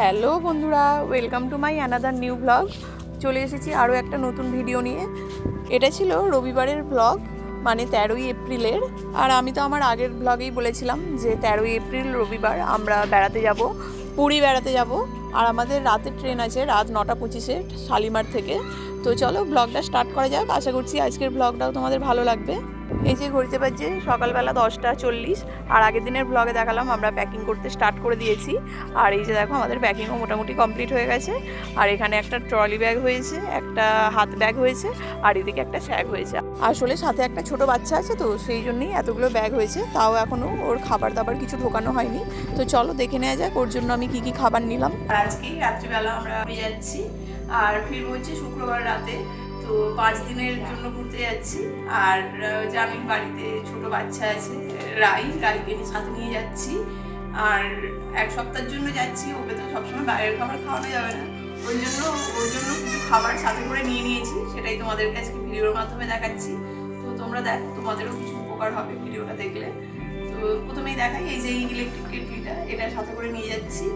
Hello বন্ধুরা welcome to my another new blog চলে এসেছি আরও একটা নতুন ভিডিও নিয়ে। এটা ছিল রবিবারের ব্লগ মানে তেরোই এপ্রিলের। আর আমি তো আমার আগের ব্লগেই বলেছিলাম যে তেরোই এপ্রিল রবিবার আমরা বেড়াতে যাব, পুরী বেড়াতে যাব। আর আমাদের রাতের ট্রেন আছে রাত নটা পঁচিশে শালিমার থেকে। তো চলো ব্লগটা স্টার্ট করা যাক। আশা করছি আজকের ব্লগটাও তোমাদের ভালো লাগবে। এই যে ঘড়িতে বাজছে সকালবেলা দশটা চল্লিশ, আর আগের দিনের ব্লগে দেখালাম আমরা প্যাকিং করতে স্টার্ট করে দিয়েছি। আর এই যে দেখো আমাদের প্যাকিংও মোটামুটি কমপ্লিট হয়ে গেছে। আর এখানে একটা ট্রলি ব্যাগ হয়েছে, একটা হাত ব্যাগ হয়েছে, আর এদিকে একটা শ্যাগ হয়েছে। আসলে সাথে একটা ছোট বাচ্চা আছে তো, সেই জন্যই এতগুলো ব্যাগ হয়েছে। তাও এখনও ওর খাবার দাবার কিছু ঢোকানো হয়নি। তো চলো দেখে নেওয়া যাক ওর জন্য আমি কি কি খাবার নিলাম। আর আজকেই রাত্রিবেলা আমরা যাচ্ছি। আর ফিরবো হচ্ছে শুক্রবার রাতে। তো পাঁচ দিনের জন্য ঘুরতে যাচ্ছি। আর জামিন বাড়িতে ছোট বাচ্চা আছে, রাই, রাইকে সাথে নিয়ে যাচ্ছি। আর এক সপ্তাহের জন্য যাচ্ছি, ওকে তো সবসময় বাইরের খাবার খাওয়ানো যাবে না। ওই জন্য, ওর জন্য কিছু খাবার সাথে করে নিয়ে নিয়েছি, সেটাই তোমাদের কাছে ভিডিওর মাধ্যমে দেখাচ্ছি। তো তোমরা দেখো, তোমাদেরও কিছু উপকার হবে ভিডিওটা দেখলে। তো প্রথমেই দেখাই, এই যে ইলেকট্রিক কেটলিটা, এটা সাথে করে নিয়ে যাচ্ছি।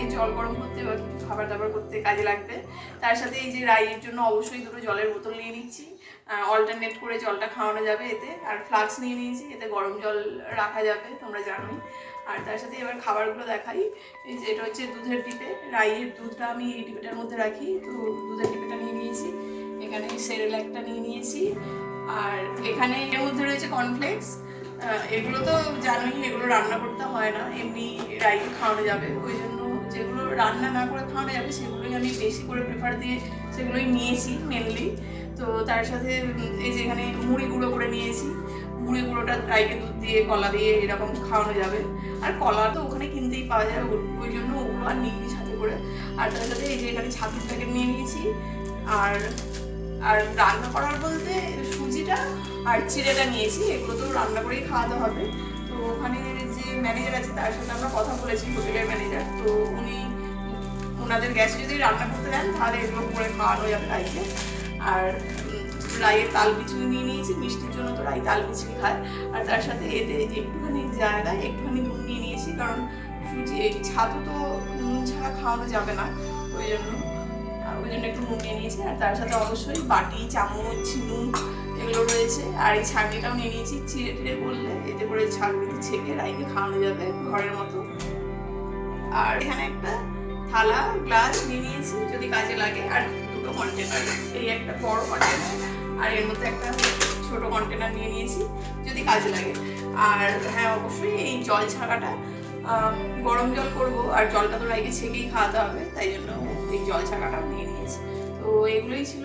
এই জল গরম করতে বা খাবার দাবার করতে কাজে লাগবে। তার সাথে এই যে রাইয়ের জন্য অবশ্যই দুটো জলের বোতল নিয়ে নিচ্ছি। অল্টারনেট করে জলটা খাওয়ানো যাবে এতে। আর ফ্লাক্স নিয়ে নিয়েছি, এতে গরম জল রাখা যাবে, তোমরা জানোই। আর তার সাথে এবার খাবারগুলো দেখাই। এই যে এটা হচ্ছে দুধের ডিপে। রাইয়ের দুধটা আমি এই ডিপেটার মধ্যে রাখি। তো দুধের ডিপেটা নিয়ে নিয়েছি। এখানে সেরেল একটা নিয়ে নিয়েছি। আর এখানে এর মধ্যে রয়েছে কর্নফ্লেক্স এগুলো তো জানোই, এগুলো রান্না করতে হয় না। এমনি রাইকে খাওয়ানো যাবে। ওই জন্য যেগুলো রান্না না করে খাওয়ানো যাবে, সেগুলোই আমি বেশি করে প্রেফার দিয়ে সেগুলোই নিয়েছি মেনলি তো তার সাথে এই যে এখানে মুড়ি গুঁড়ো করে নিয়েছি। মুড়ি গুঁড়োটা রাইকে দুধ দিয়ে, কলা দিয়ে এরকম খাওয়ানো যাবে। আর কলা তো ওখানে কিনতেই পাওয়া যায় ওই জন্য ওগুলো আর নিই সাথে করে। আর তার সাথে এই যে এখানে ছাতুর প্যাকেট নিয়ে নিয়েছি। আর আর রান্না করার বলতে সুজিটা আর চিড়েটা নিয়েছি। এগুলো তো রান্না করেই খাওয়াতে হবে। তো ওখানে ম্যানেজার আছে, তার সাথে আমরা কথা বলেছি হোটেলের ম্যানেজার তো উনি ওনাদের গ্যাসে যদি রান্না করতে দেন, তাহলে এগুলো করে খাওয়ানো যাবে রাইকে আর রাইয়ের তাল বিচুনি নিয়ে নিয়েছি, মিষ্টির জন্য তো রাই তাল বিচুনি খায়। আর তার সাথে এতে একটুখানি জায়গায় একটুখানি নুন নিয়ে নিয়েছি, কারণ সুজি, এই ছাতু তো নুন ছাড়া খাওয়ানো যাবে না, ওই জন্য। ওই জন্য একটু নুন নিয়ে নিয়েছি। আর তার সাথে অবশ্যই বাটি, চামচ, নুন, এগুলো রয়েছে। আর এই ছাঁকনিটাও নিয়ে নিয়েছি চিড়ে টিড়ে করলে এতে করে ছাঁকনিতে ছেঁকে রাইকে খাওয়ানো যাবে ঘরের মতো। আর এখানে একটা থালা গ্লাস নিয়ে নিয়েছি, যদি কাজে লাগে। আর দুটো কন্টেনার এই একটা বড় কন্টেনার আর এর মধ্যে একটা ছোট কন্টেনার নিয়ে নিয়েছি, যদি কাজে লাগে। আর হ্যাঁ অবশ্যই এই জল ছাকাটা গরম জল করব। আর জলটা তো রাইকে ছেঁকেই খাওয়াতে হবে, তাই জন্য এই জল ছাকাটাও নিয়ে নিয়েছি। তো এগুলোই ছিল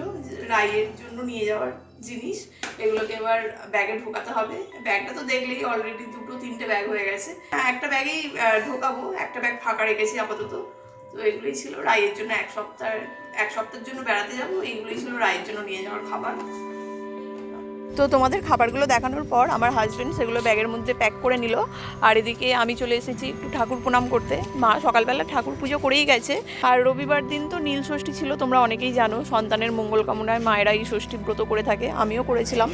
রায়ের জন্য নিয়ে যাওয়ার জিনিস। এগুলোকে এবার ব্যাগে ঢোকাতে হবে। ব্যাগটা তো দেখলেই অলরেডি দুটো তিনটে ব্যাগ হয়ে গেছে। হ্যাঁ, একটা ব্যাগেই ঢোকাবো একটা ব্যাগ ফাঁকা রেখেছি আপাতত। তো এগুলোই ছিল রায়ের জন্য এক সপ্তাহ এক সপ্তাহের জন্য বেড়াতে যাব। এইগুলোই ছিল রায়ের জন্য নিয়ে যাওয়ার খাবার। তো তোমাদের খাবারগুলো দেখানোর পর আমার হাজব্যান্ড সেগুলো ব্যাগের মধ্যে প্যাক করে নিল। আর এদিকে আমি চলে এসেছি একটু ঠাকুর প্রণাম করতে। মা সকালবেলা ঠাকুর পুজো করেই গেছে। আর রবিবার দিন তো নীল ষষ্ঠী ছিল, তোমরা অনেকেই জানো, সন্তানের মঙ্গল কামনায় মায়েরা এই ষষ্ঠী ব্রত করে থাকে, আমিও করেছিলাম।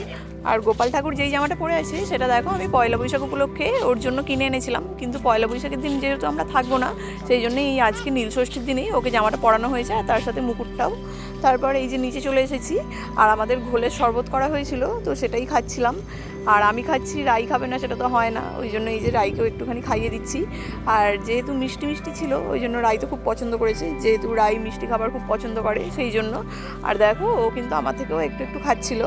আর গোপাল ঠাকুর যেই জামাটা পরে আছে, সেটা দেখো, আমি পয়লা বৈশাখ উপলক্ষে ওর জন্য কিনে এনেছিলাম। কিন্তু পয়লা বৈশাখের দিন যেহেতু আমরা থাকব না, সেই জন্য এই আজকে নীল ষষ্ঠীর দিনেই ওকে জামাটা পরানো হয়েছে, আর তার সাথে মুকুটটাও। তারপর এই যে নিচে চলে এসেছি, আর আমাদের ঘোলের শরবত করা হয়েছিল। তো সেটাই খাচ্ছিলাম। আর আমি খাচ্ছি, রাই খাবে না সেটা তো হয় না। ওই জন্য এই যে রাইকেও একটুখানি খাইয়ে দিচ্ছি। আর যেহেতু মিষ্টি মিষ্টি ছিল, ওই জন্য রাই তো খুব পছন্দ করেছে। যেহেতু রাই মিষ্টি খাবার খুব পছন্দ করে, সেই জন্য। আর দেখো, ও কিন্তু আমার থেকেও একটু একটু খাচ্ছিল।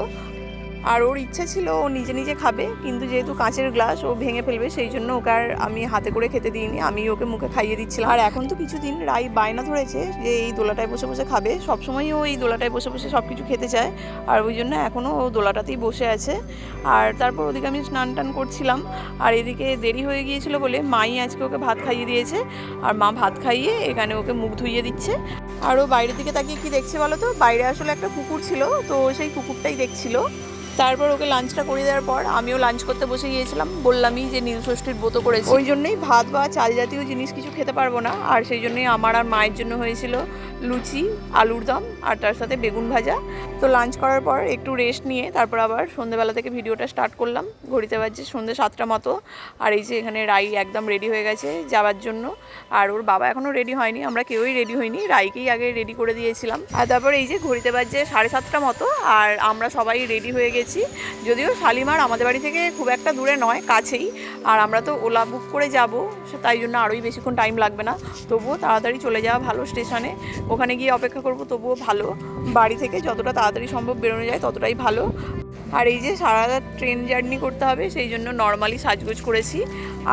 আর ওর ইচ্ছা ছিল ও নিজে নিজে খাবে, কিন্তু যেহেতু কাঁচের গ্লাস ও ভেঙে ফেলবে, সেই জন্য ওকে আর আমি হাতে করে খেতে দিইনি। আমি ওকে মুখে খাইয়ে দিচ্ছিলাম। আর এখন তো কিছুদিন রাই বায়না ধরেছে যে এই দোলাটায় বসে বসে খাবে। সবসময়ই ও এই দোলাটায় বসে বসে সব কিছু খেতে চায়। আর ওই জন্য এখনও ও দোলাটাতেই বসে আছে। আর তারপর ওদিকে আমি স্নান টান করছিলাম। আর এদিকে দেরি হয়ে গিয়েছিল বলে মাই আজকে ওকে ভাত খাইয়ে দিয়েছে। আর মা ভাত খাইয়ে এখানে ওকে মুখ ধুইয়ে দিচ্ছে। আর ও বাইরের দিকে তাকিয়ে কি দেখছে বলো তো? বাইরে আসলে একটা কুকুর ছিল, তো সেই কুকুরটাই দেখছিল। তারপর ওকে লাঞ্চটা করে দেওয়ার পর আমিও লাঞ্চ করতে বসে গিয়েছিলাম। বললামই যে নীল ষষ্ঠীর ব্রত করেছি। ওই জন্যই ভাত বা চাল জাতীয় জিনিস কিছু খেতে পারব না। আর সেই জন্যই আমার আর মায়ের জন্য হয়েছিল লুচি, আলুর দম আর তার সাথে বেগুন ভাজা। তো লাঞ্চ করার পর একটু রেস্ট নিয়ে তারপর আবার সন্ধ্যেবেলা থেকে ভিডিওটা স্টার্ট করলাম। ঘড়িতে বাজছে সন্ধ্যে সাতটা মতো। আর এই যে এখানে রাই একদম রেডি হয়ে গেছে যাওয়ার জন্য। আর ওর বাবা এখনও রেডি হয়নি, আমরা কেউই রেডি হইনি। রাইকেই আগে রেডি করে দিয়েছিলাম। আর তারপর এই যে ঘড়িতে বাজছে সাড়ে সাতটা মতো। আর আমরা সবাই রেডি হয়ে গেছি। যদিও শালিমার আমাদের বাড়ি থেকে খুব একটা দূরে নয়, কাছেই। আর আমরা তো ওলা বুক করে যাব তাই জন্য আরোই বেশিক্ষণ টাইম লাগবে না। তবুও তাড়াতাড়ি চলে যাওয়া ভালো স্টেশনে ওখানে গিয়ে অপেক্ষা করব, তবুও ভালো। বাড়ি থেকে যতটা তাড়াতাড়ি সম্ভব বেরোনো যায়, ততটাই ভালো। আর এই যে সারা রাত ট্রেন জার্নি করতে হবে, সেই জন্য নর্মালি সাজগোজ করেছি।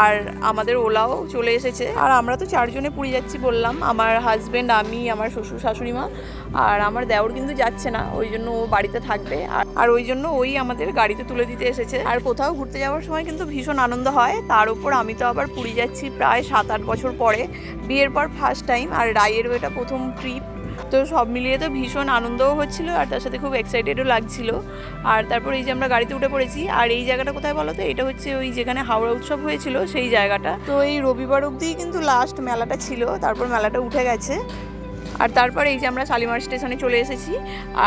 আর আমাদের ওলাও চলে এসেছে। আর আমরা তো চারজনে পুরী যাচ্ছি বললাম। আমার হাজব্যান্ড আমি, আমার শ্বশুর শাশুড়ি মা আর আমার দেওর কিন্তু যাচ্ছে না, ওই জন্য ও বাড়িতে থাকবে। আর ওই জন্য ওই আমাদের গাড়িতে তুলে দিতে এসেছে। আর কোথাও ঘুরতে যাওয়ার সময় কিন্তু ভীষণ আনন্দ হয়। তার উপর আমি তো আবার পুরী যাচ্ছি প্রায় সাত আট বছর পরে। বিয়ের পর ফার্স্ট টাইম আর রায়েরও এটা প্রথম ট্রিপ তো সব মিলিয়ে তো ভীষণ আনন্দও হচ্ছিল আর তার সাথে খুব এক্সাইটেডও লাগছিল। আর তারপর এই যে আমরা গাড়িতে উঠে পড়েছি আর এই জায়গাটা কোথায় বলো তো? এটা হচ্ছে ওই যেখানে হাওড়া উৎসব হয়েছিল সেই জায়গাটা। তো এই রবিবার অবধিই কিন্তু লাস্ট মেলাটা ছিল তারপর মেলাটা উঠে গেছে। আর তারপর এই যে আমরা শালিমার স্টেশনে চলে এসেছি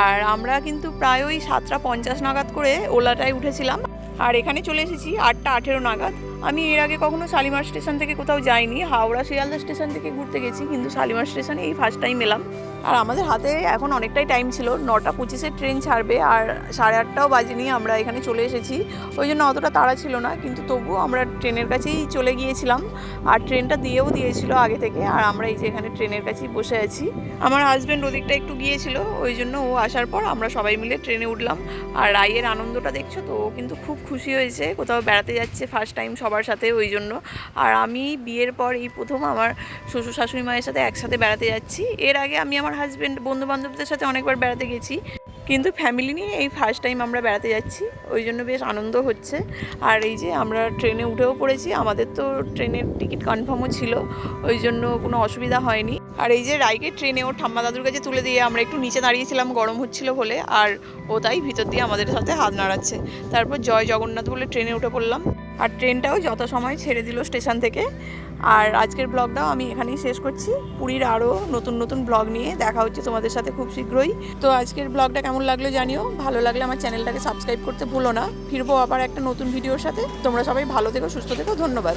আর আমরা কিন্তু প্রায় ওই সাতটা পঞ্চাশ নাগাদ করে ওলাটায় উঠেছিলাম। আর এখানে চলে এসেছি আটটা আঠেরো নাগাদ। আমি এর আগে কখনো শালিমার স্টেশন থেকে কোথাও যাইনি, হাওড়া শিয়ালদা স্টেশন থেকে ঘুরতে গেছি, কিন্তু শালিমার স্টেশনে এই ফার্স্ট টাইম এলাম। আর আমাদের হাতে এখন অনেকটাই টাইম ছিল, নটা পঁচিশের ট্রেন ছাড়বে আর সাড়ে আটটাও বাজেনি, আমরা এখানে চলে এসেছি। ওই জন্য অতটা তাড়া ছিল না, কিন্তু তবুও আমরা ট্রেনের কাছেই চলে গিয়েছিলাম। আর ট্রেনটা দিয়েও দিয়েছিল আগে থেকে, আর আমরা এই যে এখানে ট্রেনের কাছেই বসে আছি। আমার হাজব্যান্ড ওদিকটা একটু গিয়েছিল, ওই জন্য ও আসার পর আমরা সবাই মিলে ট্রেনে উঠলাম। আর রাইয়ের আনন্দটা দেখছ তো, ও কিন্তু খুব খুশি হয়েছে, কোথাও বেড়াতে যাচ্ছে ফার্স্ট টাইম সবার সাথে ওই জন্য। আর আমি বিয়ের পর এই প্রথম আমার শ্বশুর শাশুড়ি মায়ের সাথে একসাথে বেড়াতে যাচ্ছি। এর আগে আমি আমার হাজব্যান্ড বন্ধু বান্ধবদের সাথে অনেকবার বেড়াতে গেছি। কিন্তু ফ্যামিলি নিয়ে এই ফার্স্ট টাইম আমরা বেড়াতে যাচ্ছি। ওই জন্য বেশ আনন্দ হচ্ছে। আর এই যে আমরা ট্রেনে উঠেও পড়েছি, আমাদের তো ট্রেনের টিকিট কনফার্মও ছিল। ওই জন্য কোনো অসুবিধা হয়নি। আর এই যে রাইকে ট্রেনে ও ঠাম্মা দাদুর কাছে তুলে দিয়ে আমরা একটু নিচে দাঁড়িয়েছিলাম, গরম হচ্ছিল বলে। আর ও তাই ভিতর দিয়ে আমাদের সাথে হাত নাড়াচ্ছে। তারপর জয় জগন্নাথ বলে ট্রেনে উঠে পড়লাম। আর ট্রেনটাও যথাসময়ে ছেড়ে দিল স্টেশন থেকে। আর আজকের ব্লগটাও আমি এখানেই শেষ করছি। পুরীর আরও নতুন নতুন ব্লগ নিয়ে দেখা হচ্ছে তোমাদের সাথে খুব শীঘ্রই। তো আজকের ব্লগটা কেমন লাগল জানিও। ভালো লাগলে আমার চ্যানেলটাকে সাবস্ক্রাইব করতে ভুলো না। ফিরবো আবার একটা নতুন ভিডিওর সাথে। তোমরা সবাই ভালো থেকো, সুস্থ থেকো, ধন্যবাদ।